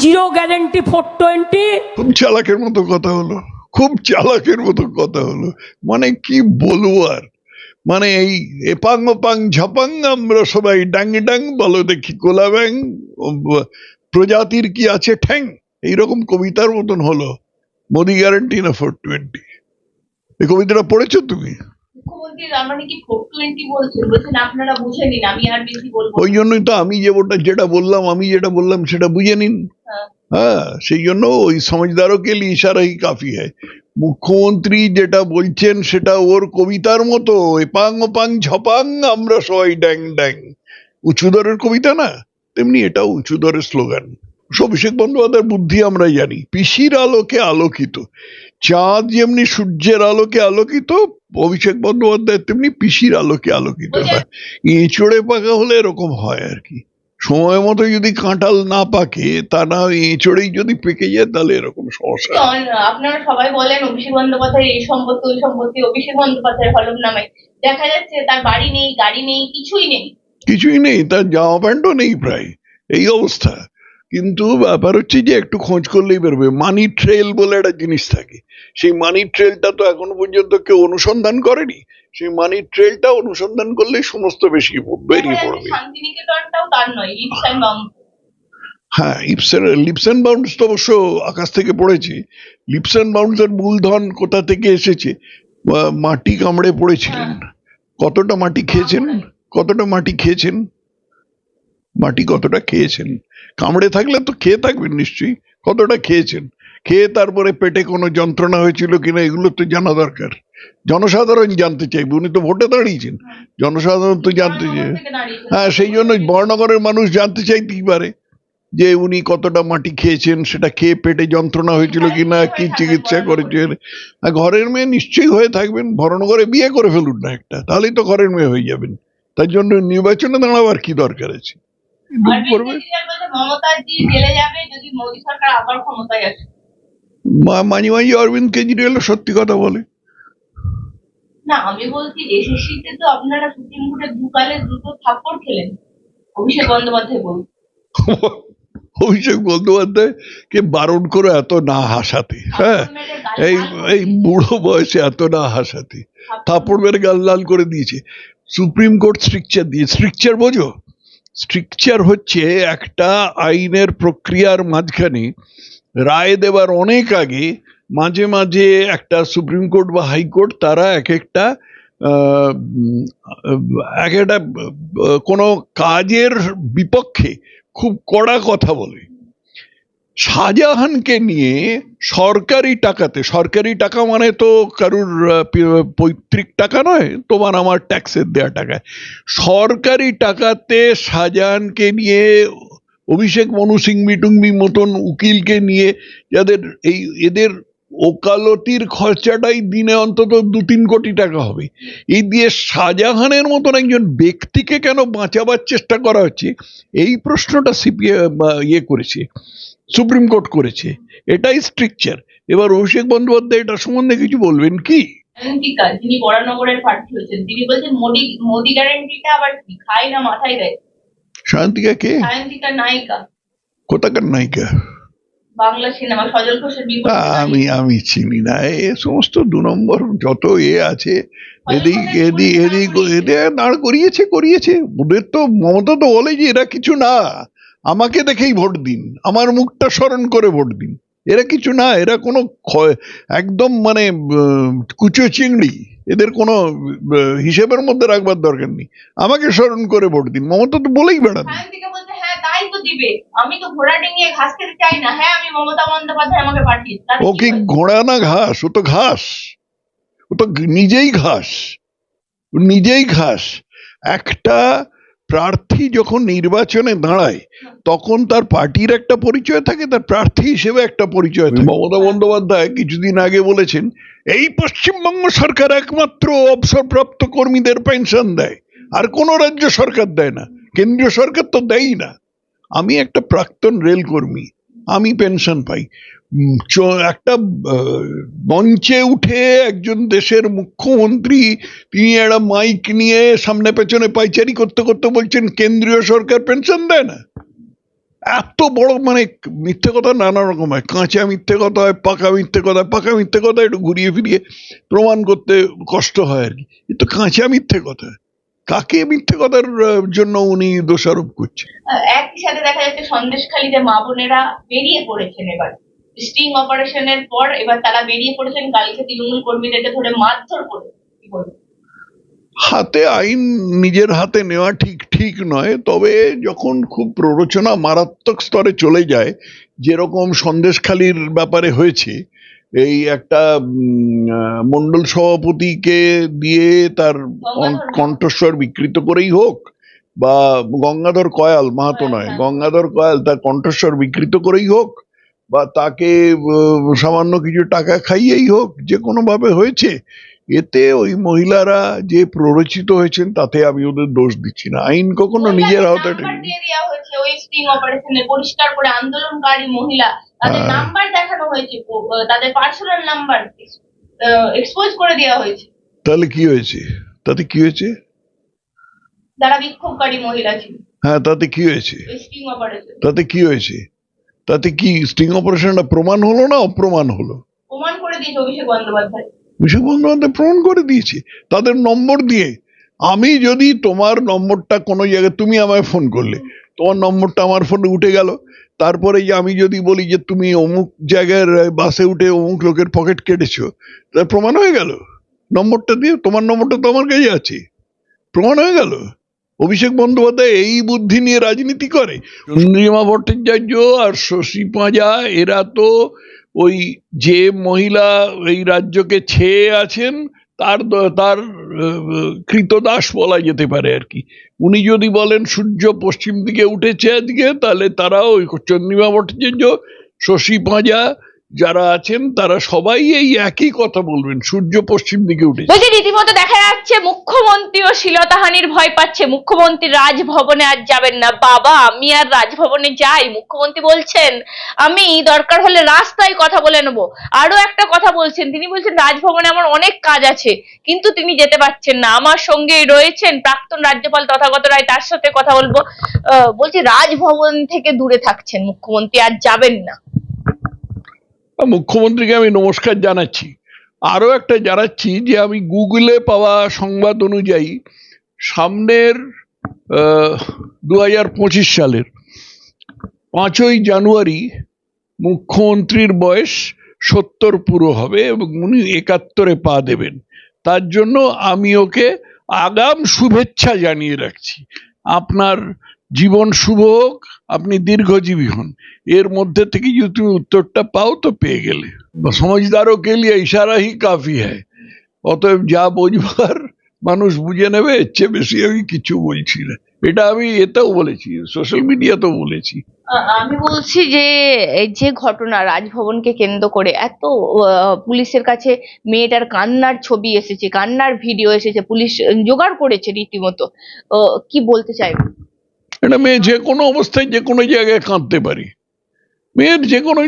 Zero guarantee four twenty. খুব চালাকের মতো কথা হলো খুব চালাকের মতো কথা হলো। মানে কি বলব আর? মানে এই এপাং ওপাং ঝাপাং আমরা সবাই ডাং ডাং বলো দেখি কোলা ব্যাং প্রজাতির কি আছে ঠ্যাং? এইরকম কবিতার মতন হলো। মোদি গ্যারান্টি না ফোর টোয়েন্টি এই কবিতাটা পড়েছো তুমি? মানে ওই জন্যই তো আমি যে ওটা যেটা বললাম আমি যেটা বললাম সেটা বুঝে নিন। হ্যাঁ। সেই জন্য ওই সমঝদারও কে লিয়ে ইশারা হি কাফি হয়। মুখ্যমন্ত্রী যেটা বলছেন সেটা ওর কবিতার মতো এপাং ওপাং ঝপাং আমরা সবাই ড্যাং ড্যাং। উঁচুদরের কবিতা না তেমনি এটাও উঁচুদরের স্লোগান। অভিষেক বন্দ্যোপাধ্যায়ের বুদ্ধি আমরা জানি পিসির আলোকে আলোকিত চাঁদ যেমনি সূর্যের আলোকে আলোকিত অভিষেক বন্দ্যোপাধ্যায় তেমনি পিসির আলোকে আলোকিত। এঁচড়ে পাকা হলে এরকম হয় আর কি। সময় মতো যদি কাঁঠাল না পাকে তা না এঁচড়েই যদি পেকে যায় তাহলে এরকম সমস্যা। আপনারা সবাই বলেন অভিষেক বন্দ্যোপাধ্যায় এই সম্পত্তি ওই সম্পত্তি অভিষেক বন্দ্যোপাধ্যায়ের হলফ নামায়। দেখা যাচ্ছে তার বাড়ি নেই গাড়ি নেই কিছুই নেই। কিছুই নেই তার জামা প্যান্টও নেই প্রায় এই অবস্থা। কিন্তু ব্যাপার হচ্ছে যে একটু খোঁজ করলেই বেরোবে। মানি ট্রেল বলে একটা জিনিস থাকে। সেই মানি ট্রেলটা তো এখনও পর্যন্ত কেউ অনুসন্ধান করেনি। সেই মানি ট্রেলটা অনুসন্ধান করলেই সমস্ত বেশি বেরিয়ে পড়বে। লিপসান বাম হ্যাঁ লিপসেন লিপসেন বাউন্স তো অবশ্য আকাশ থেকে পড়েছে। লিপসেন বাউন্সের মূলধন কোথা থেকে এসেছে? মাটি কামড়ে পড়েছিলেন। কতটা মাটি খেয়েছেন? কতটা মাটি খেয়েছেন? মাটি কতটা খেয়েছেন? কামড়ে থাকলে তো খেয়ে থাকবেন নিশ্চয়ই। কতটা খেয়েছেন? খেয়ে তারপরে পেটে কোনো যন্ত্রণা হয়েছিল কিনা এগুলো তো জানা দরকার। জনসাধারণ জানতে চাইবে উনি তো ভোটে দাঁড়িয়েছেন। জনসাধারণ তো জানতে চাই হ্যাঁ সেই জন্য বর্ণগরের মানুষ জানতে চাইতেই পারে যে উনি কতটা মাটি খেয়েছেন সেটা খেয়ে পেটে যন্ত্রণা হয়েছিল কিনা কি চিকিৎসা করেছেন। আর ঘরের মেয়ে নিশ্চয়ই হয়ে থাকবেন ভরণগরে বিয়ে করে ফেলুন না একটা তাহলেই তো ঘরের মেয়ে হয়ে যাবেন। তার জন্য নির্বাচনে দাঁড়াবার কি দরকার আছে? করবে মমতাজি জেলে যাবে যদি মোদী সরকার আবার ক্ষমতায় আসে। মাঝে মাঝে অরবিন্দ কেজরিওয়াল সত্যি কথা বলে। না আমি বলছি এসএসসিতে তো আপনারা সুপ্রিম কোর্টে দুকালে দুটো থাপ্পড় খেলেন। অভিষেক বন্দ্যোপাধ্যায় বলুন। অভিষেক বন্দ্যোপাধ্যায় কে বারণ করে এত না হাসাতে হ্যাঁ? এই এই বুড়ো বয়সে এত না হাসাতে। থাপ্পড় মেরে গাল লাল করে দিয়েছে। সুপ্রিম কোর্ট স্ট্রিকচার দিয়ে স্ট্রিকচার বোঝো? স্ট্রিকচার হচ্ছে একটা আইনের প্রক্রিয়ার মাঝখানে রায় দেবার অনেক আগে মাঝে মাঝে একটা সুপ্রিম কোর্ট বা হাইকোর্ট তারা এক একটা এক একটা, কোনো কাজের বিপক্ষে খুব কড়া কথা বলে। শাহজাহানকে নিয়ে সরকারি টাকাতে, সরকারি টাকা মানে তো কারুর, পৈতৃক টাকা নয়, তোমার আমার ট্যাক্সের দেওয়া টাকা। সরকারি টাকাতে শাহজাহানকে নিয়ে অভিষেক মনু সিংবি টুংবি মতন উকিলকে নিয়ে যাদের এই এদের ওকালতির খরচাটাই দিনে অন্তত দু তিন কোটি টাকা হবে। এই দিয়ে শাহজাহানের মতন একজন ব্যক্তিকে কেন বাঁচাবার চেষ্টা করা হচ্ছে? এই প্রশ্নটা সিপিএম ইয়ে করেছে, সুপ্রিম কোর্ট করেছে। এটাই স্ট্রিকচার। এবার অভিষেক বন্দ্যোপাধ্যায় এটা সম্বন্ধে কিছু বলবেন কি? যিনি বরানগরের প্রার্থী হয়েছেন তিনি বলছেন, মোদি মোদি গ্যারান্টিটা আবার খায় না, মাথায় দেয়। শান্তিকা কে? সায়ন্তিকা নায়িকা। কোথাকার নায়িকা? বাংলা সিনেমা সজল ঘোষের আমি আমি চিনি না। এ সমস্ত দু নম্বর যত এ আছে এদিক এদিক এদিক এদের দাঁড় করিয়েছে করিয়েছে। ওদের তো মমতা তো বলে যে এরা কিছু না। আমাকে দেখেই ভোট দিন। আমার মুখটা স্মরণ করে ভোট দিন। এরা কিছু না এরা কোনো একদম মানে কুচো চিংড়ি। এদের কোনো হিসেবের মধ্যে রাখবার দরকার নেই। আমাকে স্মরণ করে ভোট দিন। মমতা তো বলেই বেড়ান। হ্যাঁ হ্যাঁ ও কি ঘোড়া না ঘাস? ও তো ঘাস। ও তো নিজেই ঘাস। নিজেই ঘাস। একটা প্রার্থী যখন নির্বাচনে দাঁড়ায়, তখন তার পার্টির একটা পরিচয় থাকে, তার প্রার্থী হিসেবে একটা পরিচয় থাকে। মমতা বন্দ্যোপাধ্যায় কিছুদিন আগে বলেছেন, এই পশ্চিমবঙ্গ সরকার একমাত্র অবসরপ্রাপ্ত কর্মীদের পেনশন দেয়, আর কোনো রাজ্য সরকার দেয় না। কেন্দ্রীয় সরকার তো দেয়ই না। আমি একটা প্রাক্তন রেল কর্মী, আমি পেনশন পাই। একটা মঞ্চে উঠে একজন দেশের মুখ্যমন্ত্রী, তিনি একটা মাইক নিয়ে সামনে পেছনে পাইচারি করতে করতে বলছেন, কেন্দ্রীয় সরকার পেনশন দেয় না? এত বড় মানে মিথ্যে কথা নানা রকম হয়। কাঁচা মিথ্যে কথা হয়, পাকা মিথ্যে কথা পাকা মিথ্যে কথা একটু ঘুরিয়ে ফিরিয়ে প্রমাণ করতে কষ্ট হয় আর কি। কিন্তু কাঁচা মিথ্যে কথা। কাকে মিথ্যে কথার জন্য উনি দোষারোপ করছেন? একই সাথে দেখা যাচ্ছে সন্দেশখালী যে মা বোনেরা বেরিয়ে পড়েছেন এবার। স্টিং অপারেশনের পর এবার তারা বেরিয়ে পড়েছেন কালকে তৃণমূল কর্মীদেরকে ধরে মারধর করে। কি হাতে আইন নিজের হাতে নেওয়া ঠিক ঠিক নয় তবে যখন খুব প্ররোচনা মারাত্মক স্তরে চলে যায় যেরকম সন্দেশখালির ব্যাপারে হয়েছে এই একটা মণ্ডল সভাপতিকে দিয়ে তার কণ্ঠস্বর বিকৃত করেই হোক বা গঙ্গাধর কয়াল মাহাতো নয় গঙ্গাধর কয়াল তার কণ্ঠস্বর বিকৃত করেই হোক বা তাকে সামান্য কিছু টাকা খাইয়েই হোক যে কোনো ভাবে হয়েছে এতে ওই মহিলারা যে প্ররোচিত হয়েছেন তাতে আমি ওদের দোষ দিচ্ছি না। আইন কখনো নিজের হাতে নাম্বার দিয়ে দেওয়া হয়েছে ওই স্টিং অপারেশনে পরিষ্কার করে আন্দোলনকারী মহিলা তাদের হ্যাঁ। নাম্বার দেখানো হয়েছে তাদের পার্সোনাল নাম্বার এক্সপোজ করে দেওয়া হয়েছে। তাহলে কি হয়েছে? তাতে কি হয়েছে? যারা বিক্ষোভকারী মহিলা ছিল। হ্যাঁ তাতে কি হয়েছে? তাতে কি হয়েছে? তাতে কি স্টিং অপারেশনটা প্রমাণ হলো না অপ্রমাণ হলো? প্রমাণ করে দিয়েছে অভিষেক বন্দ্যোপাধ্যায়। অভিষেক বন্দ্যোপাধ্যায় প্রমাণ করে দিয়েছে। তাদের নম্বর দিয়ে আমি যদি তোমার নম্বরটা কোনো জায়গায় তুমি আমায় ফোন করলে। তোমার নম্বরটা আমার ফোনে উঠে গেল। তারপরে যে আমি যদি বলি যে তুমি অমুক জায়গার বাসে উঠে অমুক লোকের পকেট কেটেছো তার প্রমাণ হয়ে গেল। নম্বরটা দিয়ে তোমার নম্বরটা তো আমার কাছে আছে। প্রমাণ হয়ে গেল। অভিষেক বন্দ্যোপাধ্যায় এই বুদ্ধি নিয়ে রাজনীতি করে। চন্দ্রিমা ভট্টাচার্য আর শশী পাঁজা এরা তো ওই যে মহিলা এই রাজ্যকে ছেয়ে আছেন তার তার কৃতদাস বলা যেতে পারে আর কি। উনি যদি বলেন সূর্য পশ্চিম দিকে উঠেছে আজকে তাহলে তারা ওই চন্দ্রিমা ভট্টাচার্য শশী পাঁজা যারা আছেন, তারা সবাই এই একই কথা বলবেন। সূর্য পশ্চিম দিকে উঠেছে। বলছি, রীতিমতো দেখা যাচ্ছে মুখ্যমন্ত্রীও শ্লীলতাহানির ভয় পাচ্ছে। মুখ্যমন্ত্রী রাজভবনে আর যাবেন না। বাবা, আমি আর রাজভবনে যাই, মুখ্যমন্ত্রী বলছেন, আমি দরকার হলে রাস্তায় কথা বলে নেব। আরও একটা কথা বলছেন, তিনি বলছেন, রাজভবনে আমার অনেক কাজ আছে, কিন্তু তিনি যেতে পারছেন না। আমার সঙ্গেই রয়েছেন প্রাক্তন রাজ্যপাল তথাগত রায়, তার সাথে কথা বলব। বলছি, রাজভবন থেকে দূরে থাকছেন মুখ্যমন্ত্রী, আর যাবেন না। মুখ্যমন্ত্রীকে আমি নমস্কার জানাচ্ছি। আরও একটা জানাচ্ছি যে আমি গুগলে পাওয়া সংবাদ অনুযায়ী সামনের দু হাজার পঁচিশ সালের পাঁচই জানুয়ারি মুখ্যমন্ত্রীর বয়স সত্তর পুরো হবে এবং উনি একাত্তরে পা দেবেন। তার জন্য আমি ওকে আগাম শুভেচ্ছা জানিয়ে রাখছি। আপনার জীবন শুভ হোক, আপনি দীর্ঘজীবী হন। এর মধ্যে থেকে যদি তুমি উত্তরটা পাও তো পেয়ে গেলে। সমঝদারও কে লিয়ে ইশারা হি কাফি হ্যায়। অতএব যা বোঝবার মানুষ বুঝে নেবে, এর চেয়ে বেশি আমি কিছু বলছি না। এটা আমি এতেও বলেছি, সোশ্যাল মিডিয়াতেও বলেছি। আমি বলছি যে, এই যে ঘটনা রাজভবনকে কেন্দ্র করে এত পুলিশের কাছে মেয়েটার কান্নার ছবি এসেছে, কান্নার ভিডিও এসেছে, পুলিশ জোগাড় করেছে রীতিমতো। কি বলতে চাইবেন এটা মেয়ে যে কোনো অবস্থায় যে কোনো জায়গায় কাঁদতে পারি। মেয়ের যে কোনো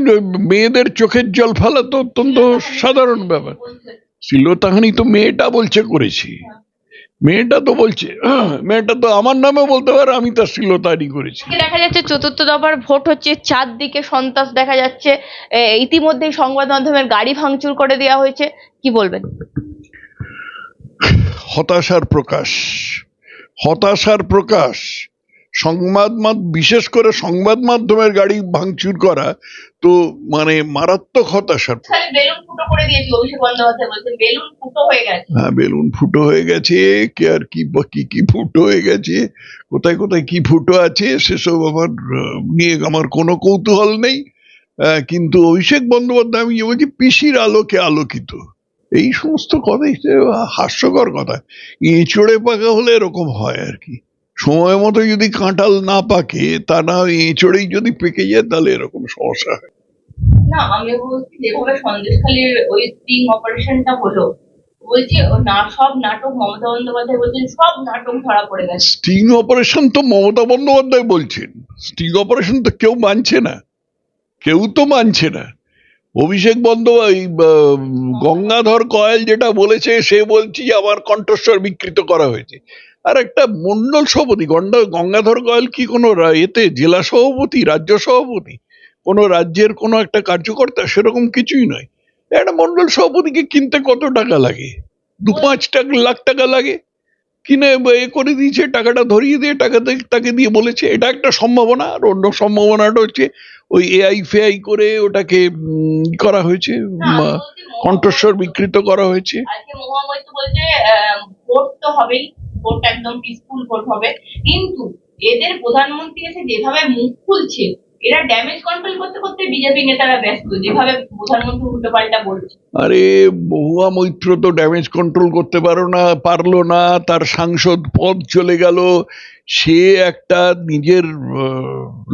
মেয়েদের চোখের জল ফেলা তো অত্যন্ত সাধারণ ব্যাপার। শিলতাহানি তো মেয়েটা বলছে করেছি। মেয়েটা তো বলছে মেয়েটা তো আমার নামে বলতে পারে আমি তার শিলতাহানি করেছি। দেখা যাচ্ছে চতুর্থ দফার ভোট হচ্ছে চারদিকে সন্ত্রাস দেখা যাচ্ছে। ইতিমধ্যেই সংবাদ মাধ্যমের গাড়ি ভাঙচুর করে দেওয়া হয়েছে। কি বলবেন? হতাশার প্রকাশ হতাশার প্রকাশ। সংবাদ বিশেষ করে সংবাদ মাধ্যমের গাড়ি ভাঙচুর করা তো মানে মারাত্মক হতাশার বেলুন ফুটো করে দিয়েছে অভিষেক বন্দ্যোপাধ্যায় বলছেন বেলুন ফুটো হয়ে গেছে। হ্যাঁ বেলুন ফুটো হয়ে গেছে কে আর কি কি কি ফুটো হয়ে গেছে কোথায় কোথায় কি ফুটো আছে সেসব আমার নিয়ে আমার কোনো কৌতূহল নেই। কিন্তু অভিষেক বন্দ্যোপাধ্যায় আমি বলছি পিসির আলোকে আলোকিত। এই সমস্ত কথাই তো হাস্যকর কথা এঁচড়ে পাকা হলে এরকম হয় আর কি। সময় মতো যদি কাঁঠাল না পাকে তা না এঁচড়েই যদি পেকে যায় তাহলে এরকম সমস্যা হয়। না আমি বলছি যেভাবে সন্দেশখালীর ওই স্টিং অপারেশনটা হলো বলছি না সব নাটক মমতা বন্দ্যোপাধ্যায় বলছেন সব নাটক ধরা পড়ে গেছে। স্টিং অপারেশন তো মমতা বন্দ্যোপাধ্যায় বলছেন। স্টিং অপারেশন তো কেউ মানছে না। কেউ তো মানছে না। অভিষেক আহ, গঙ্গাধর কয়েল যেটা বলেছে সে বলছে আমার কণ্ঠস্বর বিকৃত করা হয়েছে। আর একটা মন্ডল সভাপতি গঙ্গাধর গোয়াল কি কোনো এতে জেলা সভাপতি রাজ্য সভাপতি কোনো রাজ্যের কোনো একটা কার্যকর্তা সেরকম কিছুই নয়। একটা মন্ডল সভাপতিকে কিনতে কত টাকা লাগে? দু পাঁচ টাকা লাখ টাকা লাগে? কিনে এ করে দিয়েছে টাকাটা ধরিয়ে দিয়ে টাকা দিয়ে- তাকে দিয়ে বলেছে। এটা একটা সম্ভাবনা আর অন্য সম্ভাবনাটা হচ্ছে ওই এআই ফেআই করে ওটাকে করা হয়েছে কণ্ঠস্বর বিকৃত করা হয়েছে। আজকে মহুয়া মৈত্র বলছে আহ, ভোট তো হবেই ভোট একদম পিসফুল ভোট হবে। কিন্তু এদের প্রধানমন্ত্রী এসে যেভাবে মুখ খুলছে এরা ড্যামেজ কন্ট্রোল করতে করতে বিজেপি নেতারা ব্যস্ত, যেভাবে প্রধানমন্ত্রী উল্টো পাল্টা বলছে আরে বহুয়া মৈত্র তো ড্যামেজ কন্ট্রোল করতে পারো না, পারল না, তার সাংসদ পদ চলে গেল। সে একটা নিজের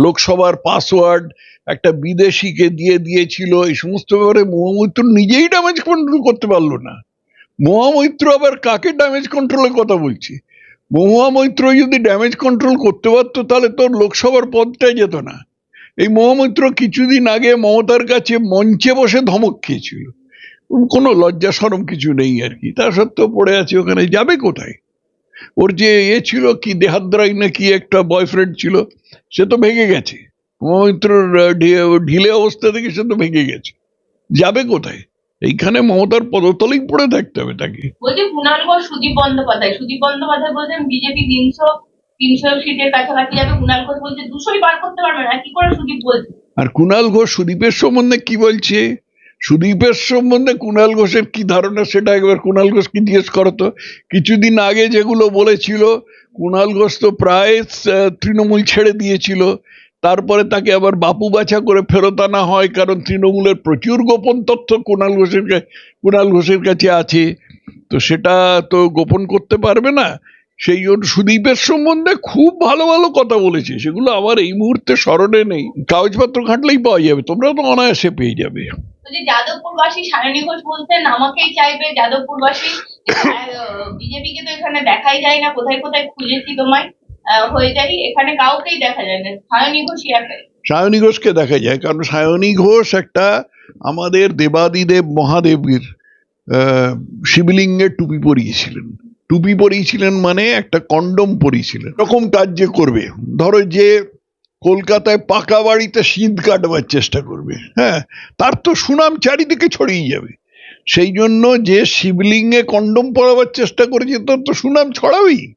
লোকসভার পাসওয়ার্ড একটা বিদেশিকে দিয়ে দিয়েছিল, এই সমস্ত ব্যাপারে মহামৈত্র নিজেই ড্যামেজ কন্ট্রোল করতে পারল না। মহামৈত্র আবার কাকে ড্যামেজ কন্ট্রোলের কথা বলছি? বলছে মহামৈত্র যদি ড্যামেজ কন্ট্রোল করতে পারতো, তাহলে তোর লোকসভার পদটাই যেত না। এই মহামৈত্র কিছুদিন আগে মমতার কাছে মঞ্চে বসে ধমক খেয়েছিল। কোনো লজ্জা সরম কিছু নেই আর কি। তা সত্ত্বেও পড়ে আছে ওখানে। যাবে কোথায়? ওর যে এ ছিল কি, দেহাদ্রাই না কি একটা বয়ফ্রেন্ড ছিল, সে তো ভেঙে গেছে। মহামিত্রর ঢিলে অবস্থা থেকে সে তো ভেঙে গেছে। যাবে কোথায়? এইখানে মমতার পদতলেই পড়ে থাকতে হবে তাকে। বলছে কুণাল সুদীপ বন্দ্যোপাধ্যায়। সুদীপ বন্দ্যোপাধ্যায় বলছেন, বিজেপি তিনশো তিনশো সিটের কাছাকাছি যাবে কুণাল ঘোষ বলছে, দুশোই বার করতে পারবে না, কি করে সুদীপ বলছে? আর কুণাল ঘোষ সুদীপের সম্বন্ধে কি বলছে? সুদীপের সম্বন্ধে কুণাল ঘোষের কি ধারণা সেটা একবার কুণাল ঘোষকে জিজ্ঞেস করো তো। কিছুদিন আগে যেগুলো বলেছিল কুণাল ঘোষ তো প্রায় তৃণমূল ছেড়ে দিয়েছিল। তারপরে তাকে আবার বাপু বাছা করে ফেরত আনা হয়, কারণ তৃণমূলের প্রচুর গোপন তথ্য কুণাল ঘোষের কুণাল ঘোষের কাছে আছে। তো সেটা তো গোপন করতে পারবে না? সেই জন্য সুদীপের সম্বন্ধে খুব ভালো ভালো কথা বলেছে। সেগুলো আমার এই মুহূর্তে স্মরণে নেই। কাগজপত্র ঘাঁটলেই পাওয়া যাবে। তোমরাও তো অনায়াসে পেয়ে যাবে। বলছে যাদবপুরবাসী সায়নী ঘোষ বলছেন আমাকেই চাইবে যাদবপুরবাসী। বিজেপিকে তো এখানে দেখাই যায় না। কোথায় কোথায় খুঁজেছি তোমায়? হয়ে যাই। এখানে কাউকেই দেখা যায় না। সায়নী ঘোষই একাই। সায়নী ঘোষকে দেখা যায়। কারণ সায়নী ঘোষ একটা আমাদের দেবাদিদেব মহাদেবের আহ, শিবলিঙ্গের টুপি পরিয়েছিলেন। টুপি পরিয়েছিলেন মানে একটা কন্ডম পরিয়েছিলেন এরকম কাজ যে করবে। ধরো যে কলকাতায় পাকা বাড়িতে শীত কাটবার চেষ্টা করবে হ্যাঁ? তার তো সুনাম চারিদিকে ছড়িয়ে যাবে। সেই জন্য যে শিবলিঙ্গে কন্ডম পরাবার চেষ্টা করেছে, তার তো সুনাম ছড়াবেই।